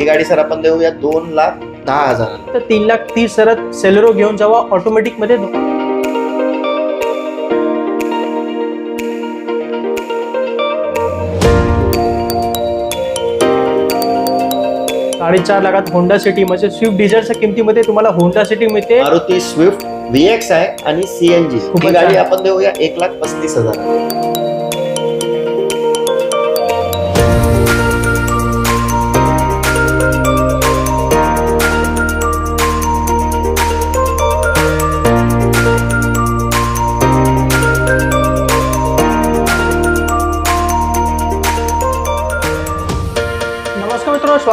ही गाडी सर आपण देऊया दोन लाख दहा हजाराला तर तीन लाख तीस हजारात सेलेरो घेऊन जावा ऑटोमॅटिकमध्ये. साडेचार लाखात होंडा सिटी म्हणजे स्विफ्ट डिझेलच्या किमतीमध्ये तुम्हाला होंडा सिटी मिळते. मारुती स्विफ्ट व्हीएक्स आहे आणि सीएनजी ही गाडी. आपण देऊया एक लाख पस्तीस हजार.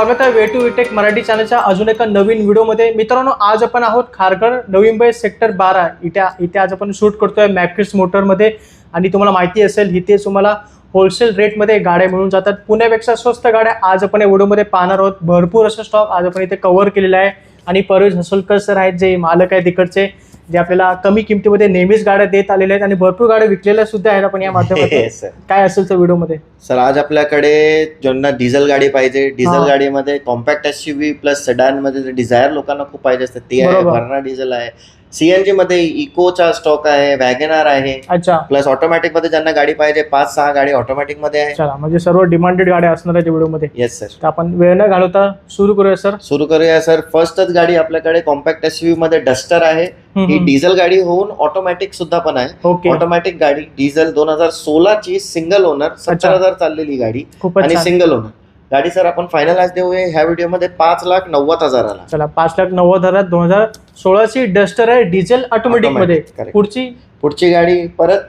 स्वागत आहे वे टू विटेक मराठी चॅनलच्या अजून एका नवीन व्हिडिओमध्ये. मित्रांनो आज आपण आहोत खारघर नवी मुंबई सेक्टर बारा. इथे इथे आज आपण शूट करतोय मॅक्रिस मोटरमध्ये. आणि तुम्हाला माहिती असेल इथे तुम्हाला होलसेल रेटमध्ये गाड्या मिळून जातात. पुण्यापेक्षा स्वस्त गाड्या आज आपण या व्हिडिओमध्ये पाहणार आहोत. भरपूर असं स्टॉक आज आपण इथे कव्हर केलेला आहे. आणि परवेज हसोलकर सर आहेत जे मालक आहेत तिकडचे. जे आपल्याला कमी किमतीमध्ये नेहमीच गाड्या देत आलेल्या आहेत आणि भरपूर गाड्या विकलेल्या सुद्धा आहेत आपण या माध्यमातून. काय असेल तर व्हिडिओमध्ये सर आज आपल्याकडे ज्यांना डिझेल गाडी पाहिजे डिझेल. गाडीमध्ये कॉम्पॅक्ट एस वी प्लस सेडानमध्ये डिझायर लोकांना खूप पाहिजे असते ते आहे. भरणा डिझेल आहे सीएनजी मध्ये इकोचा स्टॉक आहे वॅगनार आहे. अच्छा. प्लस ऑटोमॅटिकमध्ये ज्यांना गाडी पाहिजे पाच सहा गाडी ऑटोमॅटिकमध्ये आहे. चला म्हणजे सर्व डिमांडेड गाड्या असणार आहेत व्हिडिओमध्ये येस सर तर आपण वेळ न घालवता सुरू करूया सर सुरू करूया सर फर्स्टच गाडी आपल्याकडे कॉम्पॅक्ट एसमध्ये डस्टर आहे. ही डिझेल गाडी होऊन ऑटोमॅटिक सुद्धा पण आहे. ऑटोमॅटिक गाडी डिझेल दोन हजार सोळा ची सिंगल ओनर सत्तर. हजार चाललेली गाडी आणि सिंगल ओनर गाडी सर आपण फायनल आज देऊया. ह्या व्हिडिओमध्ये पाच लाख नव्वद हजाराला. चला पाच लाख नव्वद हजार दोन हजार सोळाची डस्टर आहे डिझेल ऑटोमॅटिकमध्ये. Automatic. पुढची? पुढची गाडी परत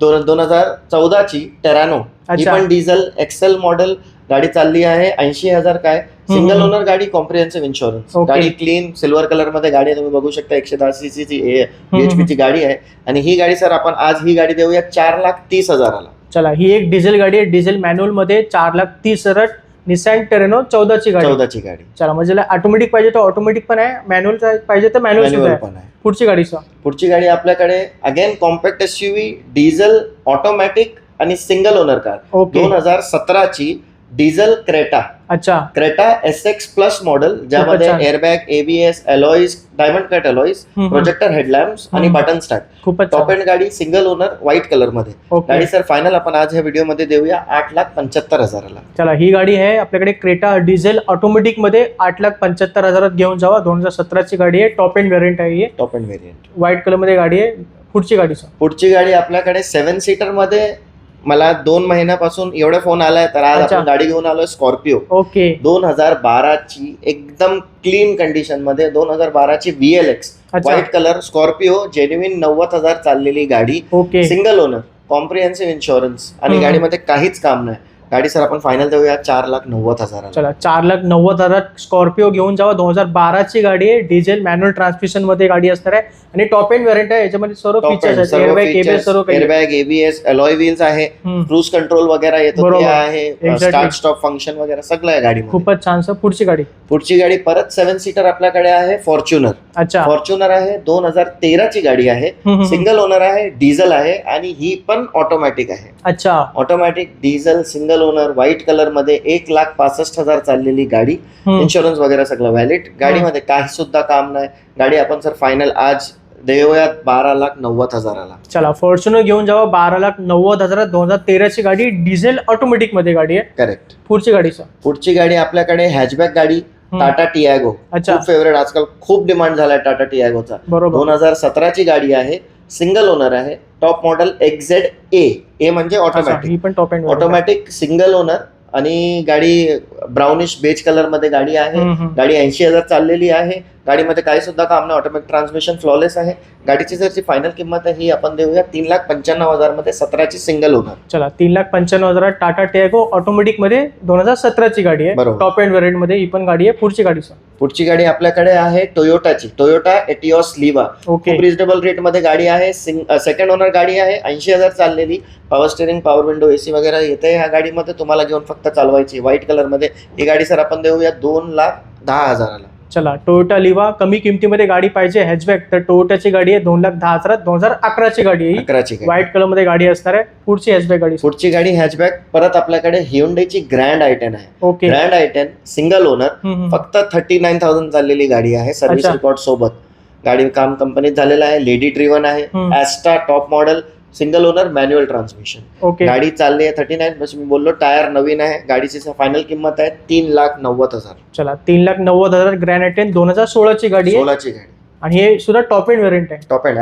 दोन दोन हजार चौदाची टेरानो ही अच्छा. पण डिझेल एक्सेल मॉडेल गाडी चालली आहे. ऐंशी हजार काय? Single hmm. ओनर गाडी कॉम्प्रिहेन्सिव्ह इन्शुरन्स Okay. गाडी क्लीन सिल्वर कलरमध्ये गाडी आहे. तुम्ही बघू शकता एकशे दहा ची हम्म. ची गाडी आहे. आणि ही गाडी सर आपण आज ही गाडी देऊया चार लाख तीस हजाराला. चला ही एक डिझेल गाडी आहे. डिझेल मॅन्युअलमध्ये चार लाख तीस हजार निसॅन टेरेनो चौदाची गाडी. चौदाची गाडी. चला म्हणजे ऑटोमॅटिक पाहिजे तर ऑटोमॅटिक पण आहे मॅन्युअल पाहिजे तर मॅन्युअल सुद्धा मॅन्युअल आहे. पण आहे. पुढची गाडी सर. पुढची गाडी आपल्याकडे again compact S diesel automatic आणि सिंगल ओनर कार ओके दोन हजार सतराची डिझेल क्रेटा. अच्छा. Creta S X plus model ज्यामध्ये. Airbag ABS alloys diamond cut alloys. Projector headlamps आणि. बटन स्टार्ट टॉप एंड गाडी सिंगल ओनर व्हाईट कलरमध्ये. गाडी सर फायनल आपण आज ह्या व्हिडिओमध्ये देऊया आठ लाख पंच्याहत्तर हजाराला. चला ही गाडी आहे आपल्याकडे क्रेटा डिझेल ऑटोमॅटिकमध्ये आठ लाख पंच्याहत्तर हजारात घेऊन जावा. दोन हजार सतराची गाडी आहे टॉप एंड व्हेरियंट आहे ही. टॉप एंड व्हेरियंट व्हाईट कलरमध्ये गाडी आहे. पुढची गाडी सर पुढची गाडी आपल्याकडे सेव्हन सीटरमध्ये मला दोन महिन्यापासून एवढे फोन आलाय तर आज अच्छा. आपण गाडी घेऊन आलोय स्कॉर्पिओ ओके. दोन हजार बाराची एकदम क्लीन कंडिशनमध्ये दोन हजार बाराची व्हीएल एक्स अच्छा. व्हाईट कलर स्कॉर्पिओ जेन्युइन नव्वद हजार चाललेली गाडी. Okay. Single owner comprehensive insurance आणि हम्म. गाडीमध्ये काहीच काम नाही. गाडी सर आपण फायनल देऊया. चार लाख नव्वद हजाराला. चला चार लाख नव्वद हजारात स्कॉर्पिओ घेऊन जावा. दोन हजार बाराची गाडी आहे. डिझेल मॅन्युअल ट्रान्समिशनमध्ये गाडी असणार आहे. आणि टॉप एंड व्हेरियंट आहे. याच्यामध्ये सर्व features airbag ABS alloy wheels आहे. क्रूज कंट्रोल वगैरे येतो आहे. स्टार्ट स्टॉप फंक्शन वगैरे सगळं आहे गाडी खूपच छान सर. पुढची गाडी. पुढची गाडी परत सेव्हन सीटर आपल्याकडे आहे. फॉर्च्युनर अच्छा. फॉर्च्युनर आहे. दोन हजार तेराची गाडी आहे. सिंगल ओनर आहे. डिझेल आहे. आणि ही पण ऑटोमॅटिक आहे. अच्छा. Automatic diesel single owner white कलरमध्ये एक लाख पासष्ट हजार चाललेली गाडी इन्शुरन्स वगैरे सगळं व्हॅलिड गाडीमध्ये काही सुद्धा काम नाही. गाडी आपण सर फायनल आज देऊयात बारा लाख नव्वद हजाराला. चला फॉर्च्युनर घेऊन जावा बारा लाख नव्वद हजारात दोन हजार तेराची गाडी डिझेल ऑटोमॅटिकमध्ये गाडी आहे. करेक्ट पुढची गाडी सर पुढची गाडी आपल्याकडे हॅचबॅक गाडी टाटा टियागो अच्छा. खूप फेवरेट आजकाल खूप डिमांड झालाय टाटा टियागोचा बरोबर. दोन हजार सतराची गाडी आहे सिंगल ओनर आहे. Top model X Z A A म्हणजे ऑटोमॅटिक ही पण top end automatic single owner आणि गाडी ब्राउनिश बेज कलरमध्ये गाडी आहे. गाडी ऐंशी हजार चाललेली आहे. गाडीमध्ये काही सुद्धा काम नाही. ऑटोमॅटिक ट्रान्समिशन फ्लॉलेस आहे. गाडीची जर जी फायनल किंमत आहे ही आपण देऊया तीन लाख पंच्याण्णव हजारमध्ये सतराची सिंगल ओनर चला तीन लाख पंच्याण्णव हजारात टाटा टेगो ऑटोमॅटिकमध्ये दोन हजार सतराची गाडी आहे. टॉप एंड व्हेरियंटमध्ये ही पण गाडी आहे. पुढची गाडी सर पुढची गाडी आपल्याकडे आहे टोयोटाची टोयोटा एटिओस लिवा ओके खूप रिजनेबल रेटमध्ये गाडी आहे. सेकंड ओनर गाडी आहे. ऐंशी हजार चाललेली. Power steering power window AC वगैरे येते ह्या गाडीमध्ये. तुम्हाला घेऊन फक्त चालवायची. व्हाईट कलरमध्ये ही गाडी सर आपण देऊया दोन लाख दहा हजाराला. चला टोयोटा लिवा कमी किमतीमध्ये गाडी पाहिजे हॅचबॅक तर टोयोटाची गाडी आहे दोन लाख दहा हजारात दोन हजार अकराची गाडी आहे. अकराची गाडी व्हाईट कलरमध्ये गाडी असणार आहे पुढची हॅचबॅक गाडी पुढची गाडी हॅचबॅक परत आपल्याकडे हियुंडाईची ग्रँड आय टेन आहे okay grand I ten single owner. फक्त थर्टी नाईन थाउजंड चाललेली गाडी आहे सर्व्हिस अच्छा. रेकॉर्ड सोबत गाडी काम कंपनीत झालेलं आहे लेडी ड्रिव्हन आहे हम्म. Asta top model single owner manual transmission okay गाडी चालली आहे थर्टी नाईन बस मी बोललो टायर नवीन आहे गाडीची फायनल किंमत आहे तीन लाख नव्वद हजार. चला तीन लाख नव्वद हजार ग्रॅनेट दोन हजार सोळाची गाडी आहे. सोळाची गाडी. आणि हे सुद्धा टॉप एंड व्हेरियंट आहे. Top and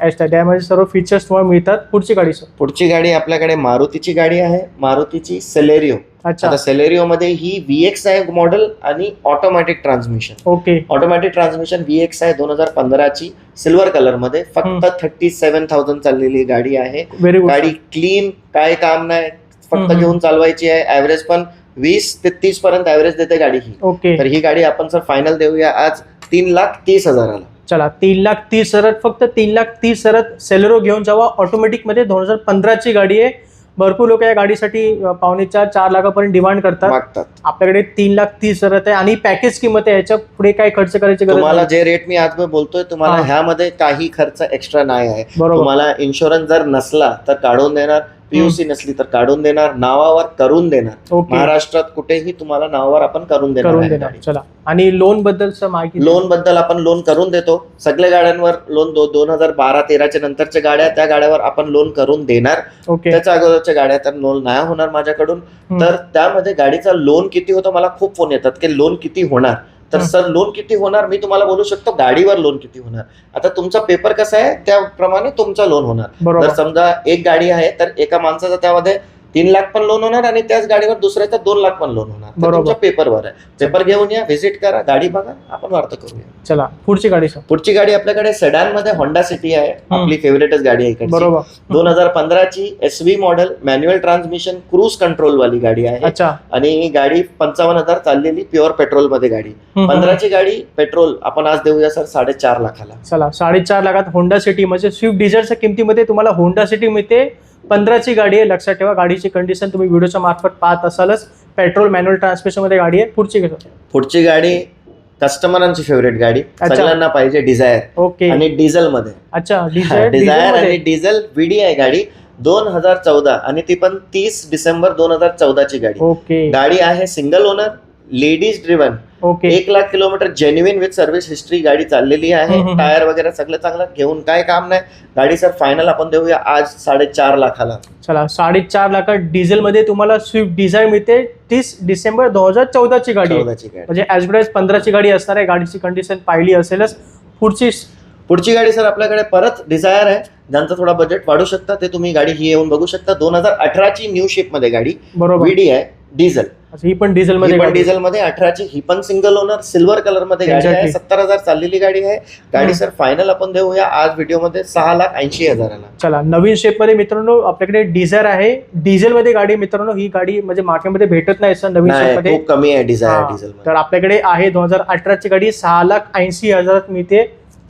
Asta. त्यामध्ये सर्व फीचर्स तुम्हाला मिळतात. पुढची गाडी सर पुढची गाडी आपल्याकडे मारुतीची गाडी आहे. मारुतीची सेलेरिओ अच्छा. आता सेलेरिओ मध्ये ही व्ही एक्स आहे मॉडेल आणि automatic transmission okay automatic transmission V X आहे दोन हजार पंधराची सिल्वर कलरमध्ये. फक्त थर्टी सेव्हन थाउजंड चाललेली गाडी आहे. व्हेरी गुड गाडी क्लीन काय काम नाही. फक्त. घेऊन चालवायची आहे. ऍव्हरेज पण वीस ते तीस पर्यंत ऍव्हरेज देते गाडी ही. ओके तर ही गाडी आपण सर फायनल देऊया. आज तीन लाख तीस हजाराला. चला तीन लाख तीस हजारात फक्त तीन लाख तीस हजारात सेलेरो घेऊन जावा. ऑटोमॅटिकमध्ये दोन हजार पंधराची गाडी आहे. भरपूर लोक या गाडीसाठी पावणे चार चार लाखापर्यंत डिमांड करतात. मागतात. आपल्याकडे तीन लाख तीस हजारात आहे. आणि पॅकेज किंमत आहे याच्यापुढे काय खर्च करायची गरज तुम्हाला नाही. जे रेट मी आज बोलतोय तुम्हाला हा. ह्यामध्ये काही खर्च एक्स्ट्रा नाही आहे. बरोबर. तुम्हाला इन्शुरन्स जर नसला तर काढून देणार. पीयूसी नसली तर काढून देणार नावावर करून देणार. ओके. महाराष्ट्रात कुठेही तुम्हाला नावावर आपण करून देणार करून आहे. देणार. गाडी. चला. आणि लोनबद्दल माहिती लोनबद्दल आपण लोन करून देतो. सगळ्या गाड्यांवर लोन दो दोन हजार बारा तेराच्या नंतरच्या गाड्या त्या गाड्यावर आपण लोन करून देणार. ओके. त्याच्या अगोदरच्या गाड्या तर लोन नाही होणार माझ्याकडून. हम्म. तर त्यामध्ये गाडीचा लोन किती होतो? मला खूप फोन येतात की लोन किती होणार? तर. सर लोन किती होणार? मी तुम्हाला बोलू शकतो गाडीवर लोन किती होणार? आता तुमचा पेपर कसा आहे? त्याप्रमाणे तुमचा लोन होणार. बरोबर. जर समजा एक गाडी आहे तर एका माणसाचं त्यामध्ये तीन लाख पण लोन होणार आणि त्याच गाडीवर दुसऱ्याचा दोन लाख पण लोन होणार. तर बरोबर. तुमच्या पेपरवर आहे. पेपर घेऊन या व्हिजिट करा गाडी बघा आपण वार्ता करूया. चला पुढची गाडी सर पुढची गाडी आपल्याकडे सेडानमध्ये होंडा सिटी आहे. आपली फेवरेटच गाडी आहे इकडची. बरोबर. दोन हजार पंधराची S V model manual transmission cruise control वाली गाडी आहे. अच्छा. आणि ही गाडी पंचावन्न हजार चाललेली प्युअर पेट्रोलमध्ये गाडी. हम्म, हम्म. पंधराची गाडी पेट्रोल आपण आज देऊया सर साडेचार लाखाला. चला साडेचार लाखात होंडा सिटी म्हणजे स्विफ्ट डिझायरच्या किमतीमध्ये तुम्हाला होंडा सिटी मिळते पंधराची गाडी आहे लक्षात ठेवा. गाडीची कंडिशन तुम्ही व्हिडिओच्या मार्फत पाहत असालच. पेट्रोल मॅन्युअल ट्रान्समिशनमध्ये गाडी आहे. पुढची कसं पुढची गाडी कस्टमरांची फेवरेट गाडी. सगळ्यांना पाहिजे डिझायर ओके आणि डिझेल मध्ये. अच्छा डिझायर डिझायर आणि डिझेल व्हीडी आहे गाडी. दोन हजार चौदा आणि ती पण तीस डिसेंबर दोन हजार चौदाची गाडी. ओके गाडी आहे single owner ladies driven okay. एक lakh kilometre genuine with service history गाडी चाललेली आहे. टायर वगैरे सगळं चांगलं. घेऊन काय काम नाही. गाडी सर फायनल आपण देऊया आज साडेचार लाखाला. चला साडेचार लाखात डिझेल मध्ये तुम्हाला स्विफ्ट डिझायर मिळते. तीस डिसेंबर दोन हजार चौदाची गाडी म्हणजे ॲज गुड एज पंधराची गाडी असणार आहे. गाडीची कंडिशन पाहिली असेलच. पुढची पुढची गाडी सर आपल्याकडे परत डिझायर आहे. ज्यांचं थोडा बजेट वाढू शकता ते तुम्ही गाडी ही येऊन बघू शकता. दोन हजार अठराची न्यू शेपमध्ये गाडी. बरोबर. आहे डिझेल ही पण डिझेल मध्ये पण. डिझेल मध्ये अठराची ही पण सिंगल ओनर सिल्वर कलरमध्ये गाडी आहे. सत्तर हजार चाललेली गाडी आहे. गाडी. सर फायनल आपण देऊया. आज व्हिडिओमध्ये सहा लाख ऐंशी हजाराला. चला नवीन शेपमध्ये मित्रांनो आपल्याकडे डिझायर आहे. डिझेल मध्ये गाडी मित्रांनो ही गाडी म्हणजे मार्केटमध्ये भेटत नाही सर नवीन शेपमध्ये. कमी आहे डिझायर डिझेल तर आपल्याकडे आहे दोन हजार अठराची गाडी सहा लाख ऐंशी हजारात मिळते.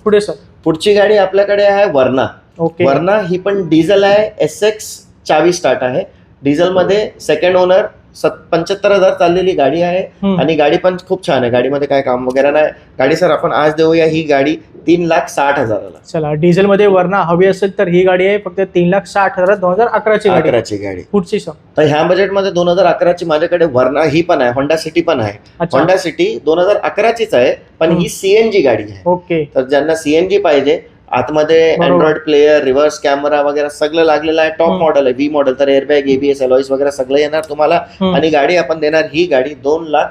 पुढे सर. पुढची गाडी आपल्याकडे आहे वर्ना ओके. वर्ना ही पण डिझेल आहे. एस एक्स चावी स्टार्ट आहे. डिझेल मध्ये सेकंड ओनर पंच्याहत्तर हजार चाललेली गाडी आहे. आणि गाडी पण खूप छान आहे. गाडीमध्ये काय काम वगैरे नाही. गाडी सर आपण आज देऊया. ही गाडी तीन लाख साठ हजाराला. चला डिझेल मध्ये वरणा हवी असेल तर ही गाडी आहे. फक्त तीन लाख साठ हजार दोन हजार अकराची गाडी. अकराची गाडी. पुढची तर ह्या बजेटमध्ये दोन हजार अकराची माझ्याकडे वर्ना ही पण आहे. होंडा सिटी पण आहे. होंडा सिटी दोन हजार अकराचीच आहे पण. ही सीएनजी गाडी आहे. ओके. तर ज्यांना सीएनजी पाहिजे आतमध्ये. अँड्रॉइड प्लेअर रिव्हर्स कॅमेरा वगैरे सगळं लागलेलं आहे. टॉप. मॉडेल आहे व्ही मॉडेल तर एअरबॅग एबीएस अलॉईस वगैरे सगळं येणार तुम्हाला. आणि गाडी आपण देणार ही गाडी दोन लाख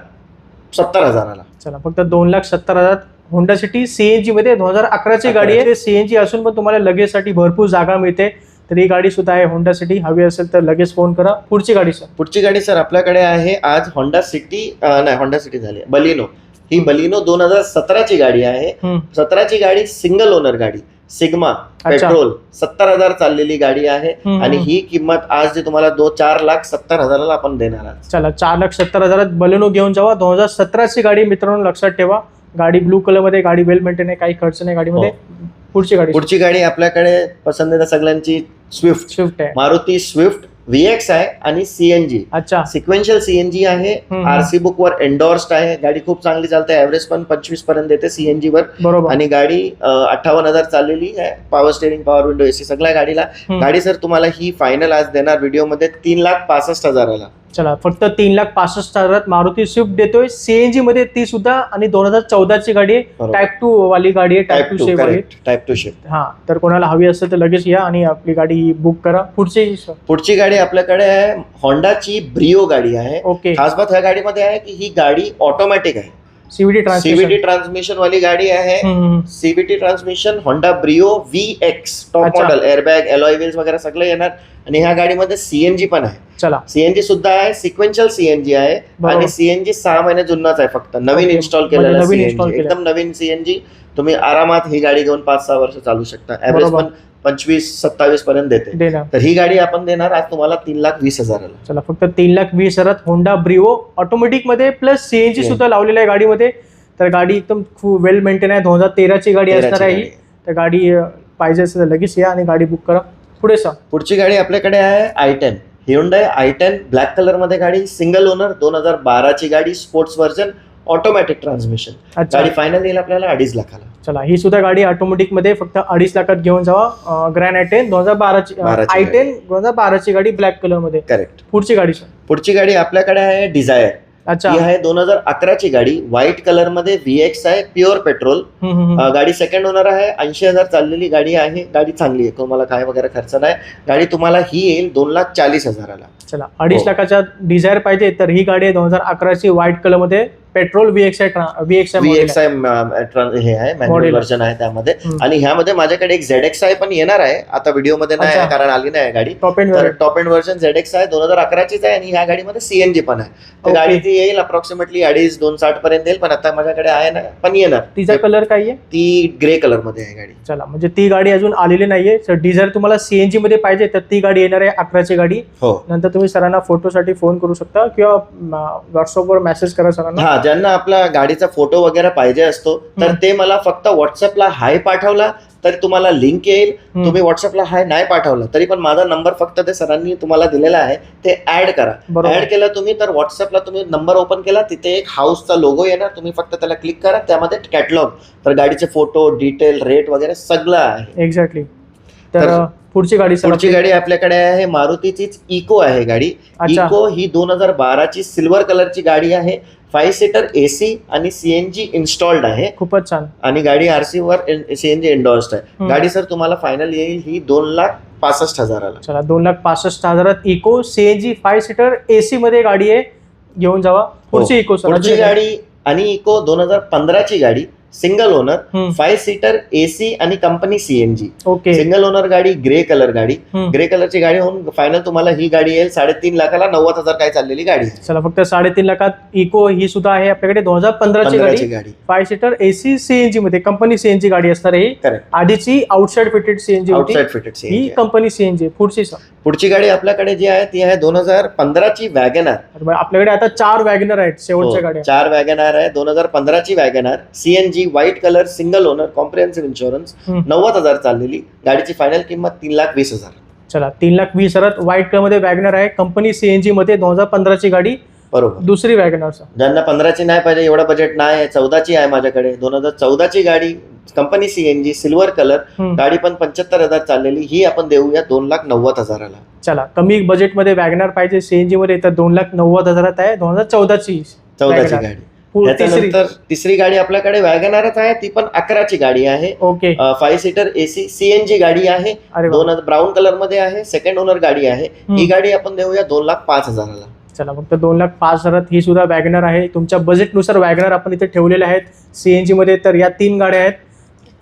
सत्तर हजाराला. चला फक्त दोन लाख सत्तर हजार. होंडा सिटी सीएनजी मध्ये दोन हजार अकराची गाडी आहे. सीएनजी असून पण तुम्हाला लगेजसाठी भरपूर जागा मिळते. तर ही गाडी सुद्धा आहे होंडा सिटी हवी असेल तर लगेच फोन करा. पुढची गाडी सर पुढची गाडी सर आपल्याकडे आहे आज होंडा सिटी नाही होंडा सिटी झाली बलिनो ही बलिनो दोन हजार सतराची गाडी आहे. सतराची गाडी सिंगल ओनर गाडी. सिग्मा पेट्रोल सत्तर हजार चाललेली गाडी आहे. आणि. ही किंमत आज जी तुम्हाला दो चार लाख सत्तर हजाराला आपण देणार आहात. चला चार लाख सत्तर हजारात बलेनो घेऊन जावा. दोन हजार सतराची गाडी मित्रांनो लक्षात ठेवा. गाडी ब्लू कलरमध्ये गाडी वेल मेंटेन आहे काही खर्च नाही गाडीमध्ये. पुढची गाडी. पुढची गाडी आपल्याकडे पसंत आहे सगळ्यांची स्विफ्ट स्विफ्ट आहे. मारुती स्विफ्ट व्हीएक्स आहे आणि सीएनजी अच्छा. सिक्वेन्शियल सीएनजी आहे. आरसी बुक वर एन्डोर्स्ड आहे. गाडी खूप चांगली चालते. ऍव्हरेज पण पंचवीसपर्यंत देते सीएनजी वर. बरोबर. आणि गाडी अठ्ठावन्न हजार चाललेली आहे. Power steering power window AC सगळ्या गाडीला. गाडी सर तुम्हाला ही फायनल आज देणार व्हिडिओमध्ये तीन लाख पासष्ट हजाराला. चला फक्त तीन लाख पासष्ट हजारात मारुती स्विफ्ट देतोय. सीएनजी मध्ये ती सुद्धा आणि दोन हजार चौदाची गाडी आहे. टाईप टू वाली गाडी आहे टाईप टू सेफ वाली. टाईप टू शिफ्ट हा तर कोणाला हवी असेल तर लगेच या आणि आपली गाडी बुक करा. पुढची पुढची गाडी आपल्याकडे आहे होंडाची ब्रिओ गाडी आहे. ओके खास बात ह्या गाडीमध्ये आहे की ही गाडी ऑटोमॅटिक आहे. सीव्हीडी सीव्हीटी ट्रान्समिशन ट्रान्समिशन वाली गाडी आहे CVT transmission Honda Brio V X top. Model airbag alloy wheels वगैरे सगळं येणार. आणि ह्या गाडीमध्ये सीएनजी पण आहे. चला. सीएनजी सुद्धा आहे सिक्वेन्शियल सीएनजी आहे. आणि सीएनजी सहा महिने जुनाच आहे फक्त. नवीन. इन्स्टॉल केलेला सीएनजी. एकदम नवीन सीएनजी तुम्ही आरामात ही गाडी घेऊन पाच सहा वर्ष चालू शकता. ऍव्हरेज पण पंचवीस सत्तावीस पर्यंत देते. देणार. तर ही गाडी आपण देणार आज तुम्हाला तीन लाख वीस हजाराला. चला फक्त तीन लाख वीस हजारात होंडा ब्रिओ ऑटोमॅटिकमध्ये प्लस सीएनजी. सुद्धा लावलेली आहे गाडीमध्ये. तर गाडी एकदम खूप वेल मेंटेन आहे. दोन हजार तेराची गाडी असणार तेराची आहे ही. गाडी. तर गाडी अं, पाहिजे असेल तर लगेच या आणि गाडी बुक करा. पुढे सा पुढची गाडी आपल्याकडे आहे I ten Hyundai I ten black कलरमध्ये गाडी सिंगल ओनर दोन हजार बाराची गाडी स्पोर्ट्स व्हर्जन ऑटोमॅटिक ट्रान्समिशन अच्छा. गाडी फायनल येईल आपल्याला अडीच लाखाला. चला ही सुद्धा गाडी ऑटोमॅटिकमध्ये फक्त अडीच लाखात घेऊन जावा. ग्रँड आय टेन दोन हजार बाराची बाराची आय गाडी. टेन दोन हजार बाराची गाडी ब्लॅक कलरमध्ये. करेक्ट पुढची गाडी sir. पुढची गाडी आपल्याकडे आहे डिझायर अच्छा. ही आहे दोन हजार अकराची गाडी. व्हाईट कलरमध्ये व्हीएक्स आहे प्युअर पेट्रोल हम्म, हम्म, हम्म. गाडी सेकंड ओनर आहे. ऐंशी हजार चाललेली गाडी आहे. गाडी चांगली आहे. तुम्हाला काय वगैरे खर्च नाही. गाडी तुम्हाला ही येईल दोन लाख चाळीस हजाराला. चला अडीच हो. लाखाच्या डिझायर पाहिजे तर ही गाडी आहे दोन हजार अकराची व्हाईट कलरमध्ये. Petrol V X I V X V I X I हे आहे मॅन्युअल Model. व्हर्जन आहे त्यामध्ये. आणि ह्यामध्ये माझ्याकडे एक झेड एक्स आय पण येणार आहे. आता व्हिडिओमध्ये नाही आहे. कारण आली नाही आहे गाडी. Top end top end version Z X आहे दोन हजार अकराचीच आहे आणि ह्या गाडीमध्ये सीएनजी पण आहे. तर. गाडी ती येईल अप्रॉक्सिमेटली अडीच दोन साठ पर्यंत येईल पण आता माझ्याकडे आहे ना पण येणार. तिचा कलर काय आहे? ती ग्रे कलरमध्ये आहे गाडी. चला म्हणजे ती गाडी अजून आलेली नाहीये. तर डिझायर तुम्हाला सीएनजी मध्ये पाहिजे तर ती गाडी येणार आहे अकराची गाडी. हो. नंतर तुम्ही सरांना फोटोसाठी फोन करू शकता किंवा व्हॉट्सअपवर मेसेज करा सरांना. ज्यांना आपला गाडीचा फोटो वगैरे पाहिजे असतो तर. ते मला फक्त व्हॉट्सअपला हाय पाठवला तरी तुम्हाला लिंक येईल. तुम्ही व्हॉट्सअपला हाय नाही पाठवला तरी पण माझा नंबर फक्त ते सरांनी तुम्हाला दिलेला आहे ते ऍड करा. ऍड केला तुम्ही तर व्हॉट्सअपला तुम्ही नंबर ओपन केला तिथे एक हाऊसचा लोगो येणार तुम्ही फक्त त्याला क्लिक करा त्यामध्ये कॅटलॉग तर गाडीचे फोटो डिटेल रेट वगैरे सगळं आहे. एक्झॅक्टली तर पुढची गाडी पुढची गाडी आपल्याकडे आहे मारुतीचीच इको आहे गाडी. इको ही दोन हजार बाराची सिल्वर कलरची गाडी आहे. फाईव्ह सीटर एसी आणि सीएनजी इन्स्टॉल्ड आहे. खूपच छान. आणि गाडी आरसी वर सीएनजी एन्डॉर्स्ड आहे. गाडी सर तुम्हाला फायनल येईल ही दोन लाख पासष्ट हजाराला. चला दोन लाख पासष्ट हजारात Eeco CNG five seater AC मध्ये गाडी आहे. घेऊन जावा. पुढची इको सर हो. पुढची गाडी आणि इको दोन हजार पंधराची गाडी single owner. Five seater AC आणि company CNG okay single owner गाडी ग्रे कलर गाडी. ग्रे कलरची गाडी होऊन फायनल तुम्हाला ही गाडी येईल. साडेतीन लाखाला नव्वद हजार काय चाललेली गाडी. चला फक्त साडेतीन लाखात इको ही सुद्धा आहे आपल्याकडे. दोन हजार पंधराची गाडी गाडी. फाय सीटर एसी सीएनजी मध्ये कंपनी सीएनजी गाडी असणार आहे. ही आधीची outside fitted CNG outside fitted ही कंपनी सीएनजी पुढची पुढची गाडी आपल्याकडे जी आहे ती आहे दोन हजार पंधराची वॅगनार आपल्याकडे आता चार वॅगनर आहेत शेवटच्या गाड्या. हो, चार वॅगनार आहे. दोन हजार पंधराची Wagon R CNG white colour single owner comprehensive insurance. नव्वद हजार चाललेली. गाडीची फायनल किंमत तीन लाख वीस हजार. चला तीन लाख वीस हजारात व्हाईट कलरमध्ये वॅगनर आहे. कंपनी सीएनजी मध्ये दोन हजार पंधराची गाडी बरोबर. दुसरी वॅगनर ज्यांना पंधराची नाही पाहिजे एवढं बजेट नाही आहे चौदाची आहे माझ्याकडे. दोन हजार चौदाची गाडी कंपनी सीएनजी सिल्वर कलर. गाडी पण पंच्याहत्तर हजार चाललेली. ही आपण देऊया दोन लाख नव्वद हजाराला. चला कमी बजेटमध्ये वॅगनर पाहिजे सीएनजी मध्ये तर दोन लाख नव्वद हजारात आहे. दोन हजार चौदाची चौदाची. गाडी. त्याच्यानंतर तिसरी. गाडी आपल्याकडे वॅगनारच आहे. ती पण अकराची गाडी आहे. Okay. Five seater AC CNG गाडी आहे. दोन ब्राऊन कलरमध्ये आहे. सेकंड ओनर गाडी आहे. ही. गाडी आपण देऊया दोन लाख पाच हजाराला. चला फक्त दोन लाख पाच हजारात ही सुद्धा वॅगनर आहे. तुमच्या बजेटनुसार वॅगनर आपण इथे ठेवलेले आहेत. सीएनजी मध्ये तर या तीन गाड्या आहेत.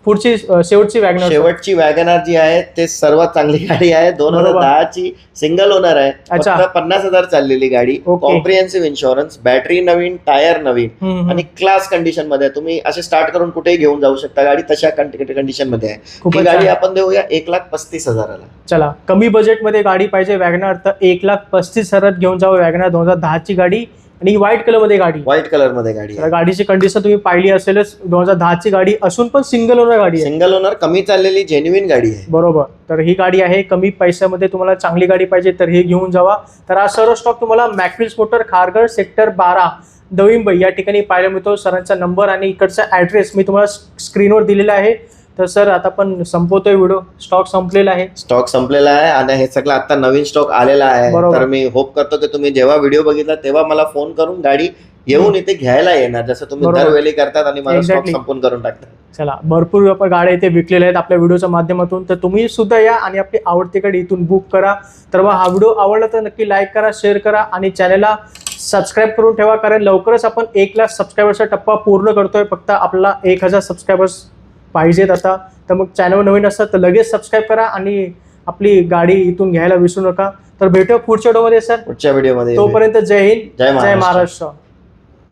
पुढची शेवटची वॅगनर शेवटची वॅगनार जी आहे ते सर्वात चांगली गाडी आहे. दोन हजार. दहाची सिंगल ओनर आहे. पन्नास हजार चाललेली गाडी. कॉम्प्रिहेन्सिव्ह इन्शुरन्स बॅटरी नवीन टायर नवीन. आणि क्लास कंडिशनमध्ये आहे. तुम्ही असे स्टार्ट करून कुठेही घेऊन जाऊ शकता गाडी. तशा कंडिशनमध्ये आहे. ही गाडी. आपण देऊया एक लाख पस्तीस हजाराला. चला कमी बजेटमध्ये गाडी पाहिजे वॅगनर तर एक लाख पस्तीस हजारात घेऊन जावं वॅगनर दोन हजार दहाची गाडी आणि व्हाईट कलरमध्ये गाडी. व्हाईट कलरमध्ये गाडी तर आहे. गाडीची कंडिशन तुम्ही पाहिली असेलच दोन हजार दहाची गाडी असून पण सिंगल ओनर गाडी आहे. सिंगल ओनर कमी चाललेली जेन्युइन गाडी आहे. बरोबर. तर ही गाडी आहे कमी पैशामध्ये तुम्हाला चांगली गाडी पाहिजे तर हे घेऊन जावा. तर हा सर्व स्टॉक तुम्हाला मॅकफिल्स मोटर खारघर सेक्टर बारा दविंबई या ठिकाणी पाहायला मिळतो. सरांचा नंबर आणि इकडचा ॲड्रेस मी तुम्हाला स्क्रीनवर दिलेला आहे. तर सर आता पण संपवतोय व्हिडिओ स्टॉक संपलेला आहे. स्टॉक संपलेला आहे आणि हे सगळं आता नवीन स्टॉक आलेला आहे. बरोबर. तर मी होप करतो की तुम्ही जेव्हा व्हिडिओ बघितला तेव्हा मला फोन करून गाडी येऊन इथे घ्यायला येणार. जसं तुम्ही बरोबर. दरवेळी करतात आणि मला स्टॉक Exactly. संपून करून टाकतात. चला भरपूर आपण गाड्या इथे विकलेल्या आहेत आपल्या व्हिडिओच्या माध्यमातून. तर तुम्ही सुद्धा या आणि आपली आवडती गाडी इथून बुक करा. तर मग हा व्हिडिओ आवडला तर नक्की लाईक करा शेअर करा आणि चॅनलला सबस्क्राईब करून ठेवा. कारण लवकरच आपण एक लाख सबस्क्रायबर्सचा टप्पा पूर्ण करतोय. फक्त आपला एक हजार सबस्क्रायबर्स पाहिजेत आता. तर मग चॅनल नवीन असतात तर लगेच सबस्क्राईब करा आणि आपली गाडी इथून घ्यायला विसरू नका. तर भेटूया पुढच्या व्हिडिओमध्ये सर पुढच्या व्हिडिओमध्ये तोपर्यंत जय हिंद जय महाराष्ट्र.